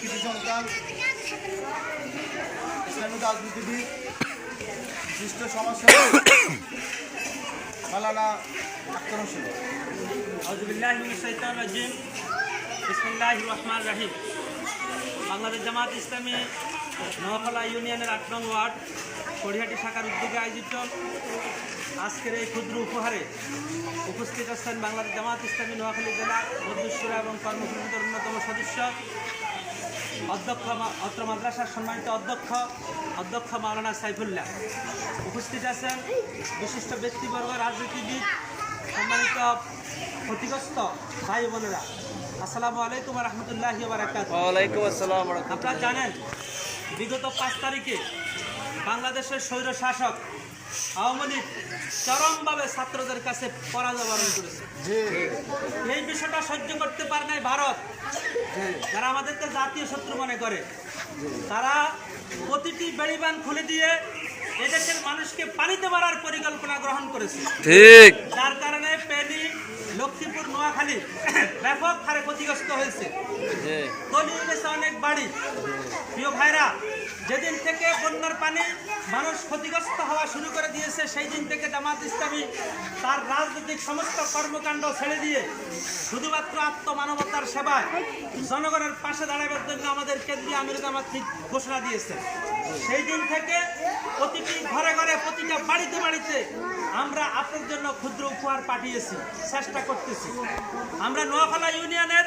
কৃষি সন্তান ইসলামী রাজনীতিবিদ, বিশিষ্ট সমাজসেবক, মালানা আক্তার হোসেন। আউজুবিল্লাহিমিনাশাইতানির বিসমিল্লাহির রহমান রাহিম। বাংলাদেশ জামাত ইসলামী নোয়াখলা ইউনিয়নের আট নং ওয়ার্ড কড়িহাটি শাখার উদ্যোগে আয়োজিত আজকের এই ক্ষুদ্র উপহারে উপস্থিত আছেন বাংলাদেশ জামাত ইসলামী নোয়াখালী জেলা মধ্যুসুরা এবং কর্মসূচির অন্যতম সদস্য অধ্যক্ষ অত্র মাদ্রাসার সম্মানিত অধ্যক্ষ অধ্যক্ষ মাওলানা সাইফুল্লাহ। উপস্থিত আছেন বিশিষ্ট ব্যক্তিবর্গ রাজনীতিবিদ সম্মানিত ক্ষতিগ্রস্ত ভাই বোনেরা। আসসালামু আলাইকুম রহমতুল্লাহ। আপনারা জানেন বিগত পাঁচ তারিখে বাংলাদেশের স্বৈর শাসক আওয়ামী লীগ চরমভাবে ছাত্রদের কাছে পরাজয় বরণ করেছে। এই বিষয়টা সহ্য করতে পারে নাই ভারত। যারা আমাদেরকে জাতীয় শত্রু মনে করে তারা প্রতিটি বেড়িবান খুলে দিয়ে এদেশের মানুষকে পানিতে মারার পরিকল্পনা গ্রহণ করেছে। ঠিক। যার কারণে পেনি লক্ষ্মীপুর নোয়াখালী ব্যাপক হারে ক্ষতিগ্রস্ত হয়েছে। তলিয়ে গেছে অনেক বাড়ি। প্রিয় ভাইরা যেদিন থেকে বন্যার পানি মানুষ ক্ষতিগ্রস্ত হওয়া শুরু করে দিয়েছে, সেই দিন থেকে জামাত ইসলামী তার রাজনৈতিক সমস্ত কর্মকাণ্ড ছেড়ে দিয়ে শুধুমাত্র আত্মমানবতার সেবায় জনগণের পাশে দাঁড়াবার জন্য আমাদের কেন্দ্রীয় আমির জামাত ঘোষণা দিয়েছে। সেই দিন থেকে প্রতিটি ঘরে ঘরে, প্রতিটা বাড়িতে বাড়িতে আমরা আপনার জন্য ক্ষুদ্র উপহার পাঠিয়েছি, চেষ্টা করতেছি। আমরা নোয়াখালা ইউনিয়নের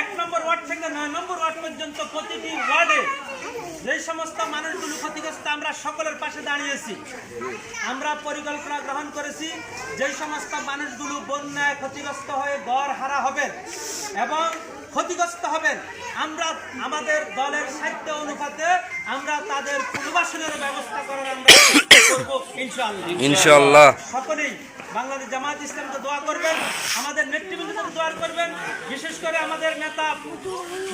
এক নম্বর ওয়ার্ড থেকে নয় নম্বর ওয়ার্ড পর্যন্ত প্রতিটি ওয়ার্ডে যে সমস্ত মানুষগুলো ক্ষতিগ্রস্ত আমরা সকলের পাশে দাঁড়িয়েছি। আমরা পরিকল্পনা গ্রহণ করেছি যেই সমস্ত মানুষগুলো বন্যায় ক্ষতিগ্রস্ত হয়ে গড় হারা হবেন এবং ক্ষতিগ্রস্ত হবেন। আমরা আমাদের দলের সাহিত্য অনুপাতে আমরা তাদের পুনর্বাসনের ব্যবস্থা করার আমরা করব ইনশাআল্লাহ। ইনশাআল্লাহ। সকলেই বাংলাদেশ জামাত ইসলামকে দোয়া করবেন, আমাদের নেতৃবৃন্দকে দোয়া করবেন, বিশেষ করে আমাদের নেতা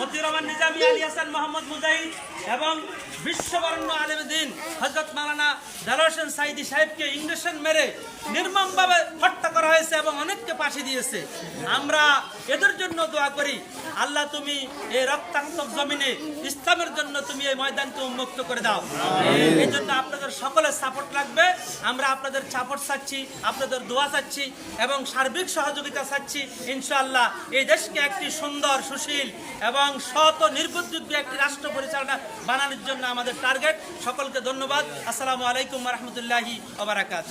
মতিউর রহমান নিজামী, আলী হাসান মোহাম্মদ মুজাহিদ এবং বিশ্ববরণ্য আলম দিন হজরত মালানা দারোসেন সাইদি সাহেবকে ইঞ্জেকশন মেরে নির্মমভাবে হত্যা করা হয়েছে এবং অনেককে পাশে দিয়েছে। আমরা এদের জন্য দোয়া করি। আল্লাহ তুমি এই রক্তাক্ত জমিনে ইসলামের জন্য তুমি এই ময়দানকে উন্মুক্ত করে দাও। এই জন্য আপনাদের সকলের সাপোর্ট লাগবে। আমরা আপনাদের সাপোর্ট চাচ্ছি আপনাদের দোয়া চাচ্ছি এবং সার্বিক সহযোগিতা চাচ্ছি। ইনশাআল্লাহ এই দেশকে একটি সুন্দর সুশীল এবং ও নির্ভরযোগ্য একটি রাষ্ট্র পরিচালনা বানানোর জন্য আমাদের টার্গেট সকলকে ধন্যবাদ। আসসালামু আলাইকুম রহমতুল্লাহি ওবরাকাত